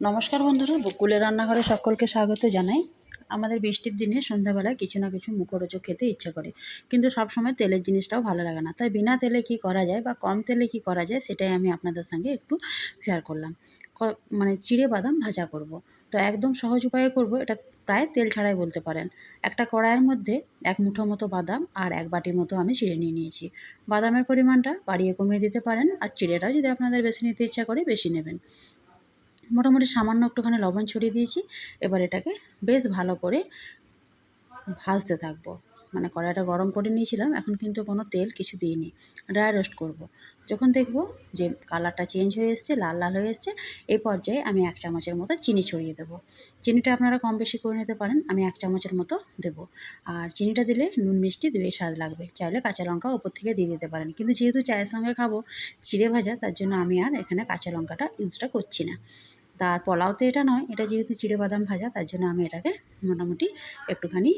নমস্কার বন্ধুরা, বকুলের রান্নাঘরে সকলকে স্বাগত জানাই। আমাদের বৃষ্টির দিনে সন্ধ্যাবেলায় কিছু না কিছু মুখরোচক খেতে ইচ্ছা করে। কিন্তু সবসময় তেলের জিনিসটাও ভালো লাগে না। তাই বিনা তেলে কি করা যায় বা কম তেলে কি করা যায় সেটাই আমি আপনাদের সঙ্গে একটু শেয়ার করলাম। মানে চিড়ে বাদাম ভাজা করব। তো একদম সহজ উপায়ে করব, এটা প্রায় তেল ছাড়াই বলতে পারেন। একটা কড়াইয়ের মধ্যে এক মুঠো মতো বাদাম আর এক বাটির মতো আমি চিড়ে নিয়ে নিয়েছি। বাদামের পরিমাণটা বাড়িয়ে কমিয়ে দিতে পারেন আর চিড়েটাও যদি আপনাদের বেশি নিতে ইচ্ছা করে বেশি নেবেন। মোটামুটি সামান্য একটুখানি লবণ ছড়িয়ে দিয়েছি। এবার এটাকে বেশ ভালো করে ভাজতে থাকব। মানে কড়াইটা গরম করে নিয়েছিলাম, এখন কিন্তু কোনো তেল কিছু দিইনি। ড্রাই রোস্ট করব। যখন দেখব যে কালারটা চেঞ্জ হয়ে এসছে, লাল লাল হয়ে এসছে, এই পর্যায়ে আমি এক চামচের মতো চিনি ছড়িয়ে দেবো। চিনিটা আপনারা কম বেশি করে নিতে পারেন, আমি এক চামচের মতো দেবো। আর চিনিটা দিলে নুন, মিষ্টি দুই স্বাদ লাগবে। চাইলে কাঁচা লঙ্কা ওপর থেকে দিয়ে দিতে পারেন। কিন্তু যেহেতু চায়ের সঙ্গে খাব, চিড়ে ভাজা, তার জন্য আমি আর এখানে কাঁচা লঙ্কাটা ইউজটা করছি না। তার পোলাওতে এটা নয়, এটা যেহেতু চিড়ে বাদাম ভাজা, তার জন্য আমি এটাকে মোটামুটি একটুখানি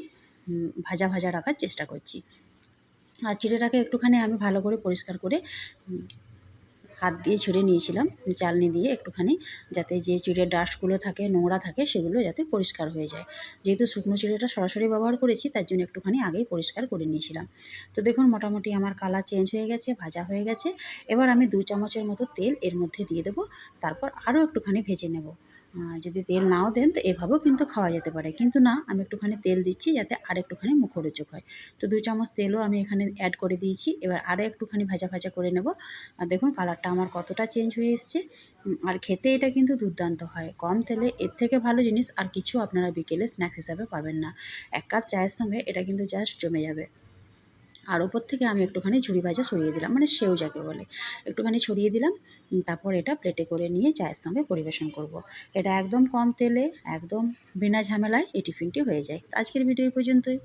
ভাজা ভাজা রাখার চেষ্টা করছি। আর চিড়েটাকে একটুখানি আমি ভালো করে পরিষ্কার করে হাত দিয়ে ছুঁড়ে নিয়েছিলাম, চালনি দিয়ে একটুখানি, যাতে যে চিড়ের ডাস্টগুলো থাকে, নোংরা থাকে, সেগুলো যাতে পরিষ্কার হয়ে যায়। যেহেতু শুকনো চিড়েটা সরাসরি ব্যবহার করেছি, তার জন্য একটুখানি আগেই পরিষ্কার করে নিয়েছিলাম। তো দেখুন, মোটামুটি আমার কালার চেঞ্জ হয়ে গেছে, ভাজা হয়ে গেছে। এবার আমি দু চামচের মতো তেল এর মধ্যে দিয়ে দেবো, তারপর আরও একটুখানি ভেজে নেব। যদি তেল নাও দেন তো এভাবেও কিন্তু খাওয়া যেতে পারে। কিন্তু না, আমি একটুখানি তেল দিচ্ছি যাতে আর একটুখানি মুখরোচক হয়। তো দু চামচ তেলও আমি এখানে অ্যাড করে দিয়েছি। এবার আরও একটুখানি ভাজা ভাজা করে নেব। আর দেখুন কালারটা আমার কতটা চেঞ্জ হয়ে এসছে। আর খেতে এটা কিন্তু দুর্দান্ত হয়। কম তেলে এর থেকে ভালো জিনিস আর কিছু আপনারা বিকেলে স্ন্যাক্স হিসাবে পাবেন না। এক কাপ চায়ের সঙ্গে এটা কিন্তু জাস্ট জমে যাবে। আর ওপর থেকে আমি একটুখানি ঝুড়ি ভাজা ছড়িয়ে দিলাম মানে সেও যাকে বলে। একটুখানি ছড়িয়ে দিলাম তারপর এটা প্লেটে করে নিয়ে চায়ের সঙ্গে পরিবেশন করব। এটা একদম কম তেলে, একদম বিনা ঝামেলায় এই টিফিনটি হয়ে যায়। আজকের ভিডিও পর্যন্তই।